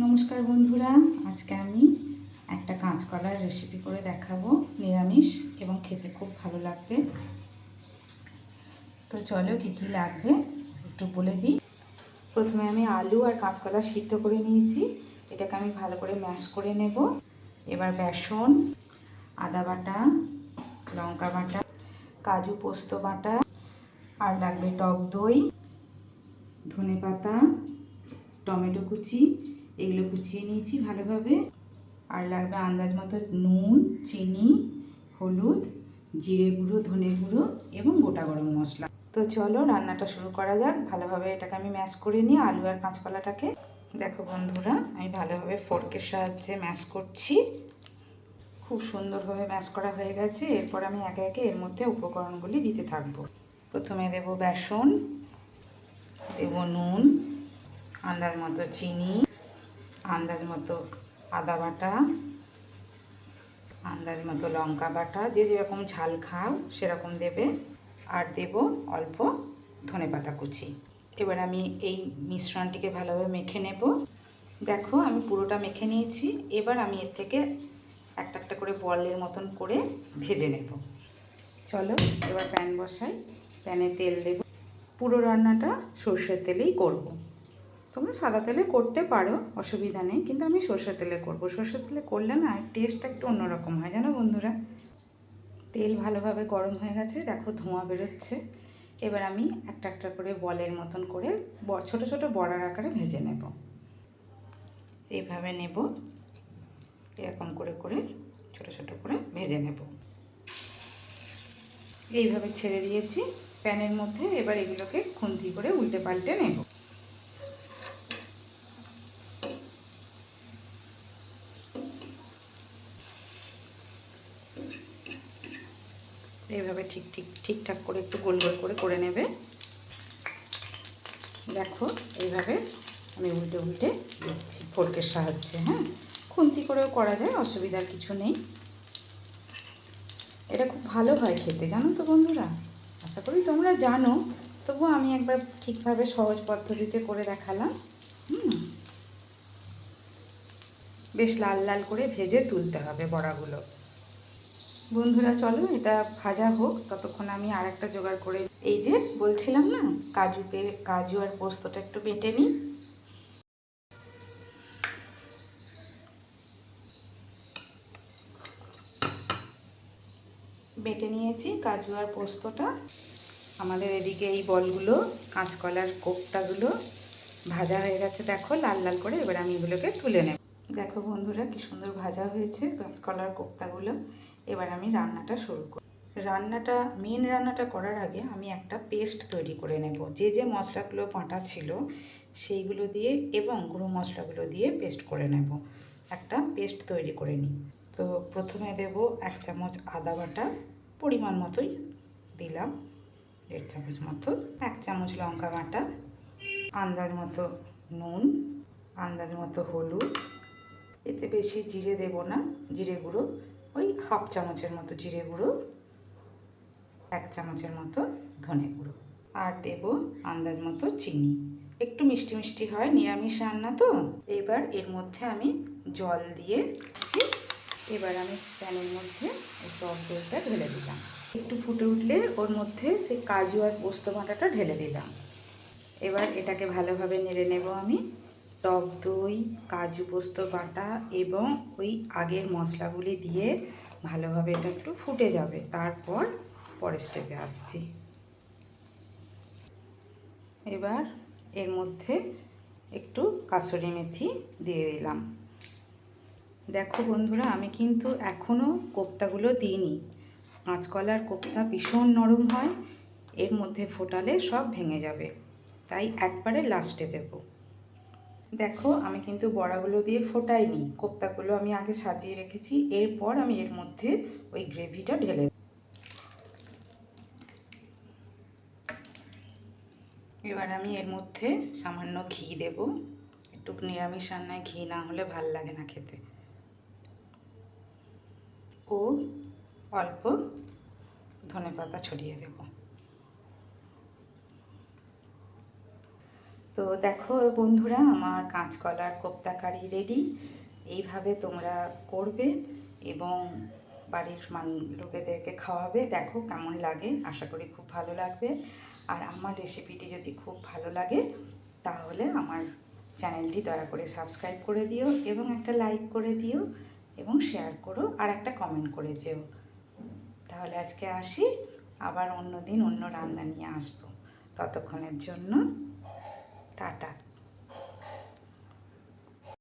নমস্কার বন্ধুরা, আজকে আমি একটা কাঁচকলার রেসিপি করে দেখাবো, নিরামিষ এবং খেতে খুব ভালো লাগবে। তো চলো কী কী লাগবে একটু বলে দিই। প্রথমে আমি আলু আর কাঁচকলা সিদ্ধ করে নিয়েছি, এটাকে আমি ভালো করে ম্যাশ করে নেব। এবার বেসন, আদা বাটা, লঙ্কা বাটা, কাজু পোস্ত বাটা, আর লাগবে টক দই ধনে পাতা টমেটো কুচি এগুলো কুচিয়ে নিয়েছি ভালোভাবে। আর লাগবে আন্দাজ মতো নুন, চিনি, হলুদ, জিরে গুঁড়ো, ধনে গুঁড়ো এবং গোটা গরম মশলা। তো চলো রান্নাটা শুরু করা যাক। ভালোভাবে এটাকে আমি ম্যাশ করে নিই আলু আর কাঁচকলাটাকে দেখো বন্ধুরা, আমি ভালোভাবে ফোর্কের সাহায্যে ম্যাশ করছি। খুব সুন্দরভাবে ম্যাশ করা হয়ে গেছে। এরপর আমি একে একে এর মধ্যে উপকরণগুলি দিতে থাকব। প্রথমে দেব বেসন, দেব নুন, আন্দাজ মতো চিনি। আন্দাজ মতো আদা বাটা, আন্দাজ মতো লঙ্কা বাটা, যে যেরকম ঝাল খাও সেরকম দেবে। আর দেব অল্প ধনে পাতা কুচি। এবার আমি এই মিশ্রণটিকে ভালোভাবে মেখে নেব। দেখো আমি পুরোটা মেখে নিয়েছি। এবার আমি এর থেকে একটা একটা করে বলের মতন করে ভেজে নেব। চলো এবার প্যান বসাই। প্যানে তেল দেব। পুরো রান্নাটা সর্ষের তেলেই করব। তোমরা সাদা তেলে করতে পারো, অসুবিধা নেই, কিন্তু আমি সর্ষের তেলে করব। সর্ষের তেলে করলে না টেস্টটা একটু অন্যরকম হয়, জানো বন্ধুরা? তেল ভালোভাবে গরম হয়ে গেছে, দেখো ধোঁয়া বেরোচ্ছে। এবার আমি একটা একটা করে বলের মতন করে ছোট ছোট বড়ার আকারে ভেজে নেব। এইভাবে নেব, এরকম করে করে ছোট ছোট করে ভেজে নেব। এইভাবে ছেড়ে দিয়েছি, প্যানের মধ্যে এবার এগুলোকে খুন্তি করে উল্টে পাল্টে নেব। এইভাবে ঠিক ঠিক, ঠিকঠাক করে একটু গোল গোল করে করে নেবে। দেখো, এইভাবে আমি উল্টে উল্টে দিচ্ছি ফোরকের সাহায্যে হ্যাঁ? খুন্তি করেও করা যায়, অসুবিধার কিছু নেই। এটা খুব ভালো হয় খেতে, জানো তো বন্ধুরা? আশা করি তোমরা জানো, তবুও আমি একবার ঠিকভাবে সহজ পদ্ধতিতে করে দেখালাম, হুম? বেশ লাল লাল করে ভেজে তুলতে হবে বড়াগুলো। বন্ধুরা, চলো এটা ভাজা হোক, ততক্ষণ আমি আর একটা জোগাড় করে এই যে বলছিলাম না, কাজু পে, কাজু আর পোস্তটা একটু বেটে নিই। বেটে নিয়েছি কাজু আর পোস্তটা। আমাদের এদিকে এই বলগুলো, কাঁচকলার কোপ্তাগুলো ভাজা হয়ে গেছে, দেখো, লাল লাল করে। এবার আমি এগুলোকে তুলে নেব। দেখো বন্ধুরা, কি সুন্দর ভাজা হয়েছে কাঁচকলার কোপ্তাগুলো। এবার আমি রান্নাটা শুরু করি। রান্নাটা মেন রান্নাটা করার আগে আমি একটা পেস্ট তৈরি করে নেব। যে যে মশলাগুলো বাঁটা ছিল, সেইগুলো দিয়ে এবং গুঁড়ো মশলাগুলো দিয়ে পেস্ট করে নেব। একটা পেস্ট তৈরি করে নিই। তো প্রথমে দেব এক চামচ আদা বাটা, পরিমাণ মতোই দিলাম, দেড় চামচ মতো। এক চামচ লঙ্কা বাটা, আন্দাজ মতো নুন, আন্দাজ মতো হলুদ। এতে বেশি জিরে দেব না, জিরে গুঁড়ো। ওই হাফ চামচের মতো জিরে গুঁড়ো, এক চামচের মতো ধনে গুঁড়ো আর দেব আন্দাজ মতো চিনি। একটু মিষ্টি মিষ্টি হয়, নিরামিষ রান্না তো। এবার এর মধ্যে আমি জল দিয়ে এবার আমি প্যানের মধ্যে টক দইটা ঢেলে দিলাম। একটু ফুটে উঠলে ওর মধ্যে সেই কাজু আর পোস্ত বাটাটা ঢেলে দিলাম। এবার এটাকে ভালোভাবে নেড়ে নেব আমি। টক দই, কাজু পোস্ত বাটা এবং ওই আগের মশলাগুলি দিয়ে ভালোভাবে এটা একটু ফুটে যাবে। তারপর পরের স্টেপে আসছি। এবার এর মধ্যে একটু কাসুরি মেথি দিয়ে দিলাম। দেখো বন্ধুরা, আমি কিন্তু এখনও কোপ্তাগুলো দিইনি। কাঁচকলার কোপ্তা ভীষণ নরম হয়, এর মধ্যে ফোটালে সব ভেঙে যাবে। তাই একবারে লাস্টে দেব। দেখো, আমি কিন্তু বড়াগুলো দিয়ে ফোটাইনি। কোপ্তাগুলো আমি আগে সাজিয়ে রেখেছি, এরপর আমি এর মধ্যে ওই গ্রেভিটা ঢেলে এবার আমি এর মধ্যে সামান্য ঘি দেব। একটু নিরামিষ রান্নায় ঘি না হলে ভালো লাগে না খেতে। ও অল্প ধনে পাতা ছড়িয়ে দেব। তো দেখো বন্ধুরা, আমার কাঁচকলার কোপ্তা কারি রেডি এইভাবে তোমরা করবে এবং বাড়ির মান, লোকেদেরকে খাওয়াবে। দেখো কেমন লাগে, আশা করি খুব ভালো লাগবে। আর আমার রেসিপিটি যদি খুব ভালো লাগে, তাহলে আমার চ্যানেলটি দয়া করে সাবস্ক্রাইব করে দিও এবং একটা লাইক করে দিও এবং শেয়ার করো আর একটা কমেন্ট করে যেও। তাহলে আজকে আসি, আবার অন্য দিন অন্য রান্না নিয়ে আসব। ততক্ষণের জন্য টাটা।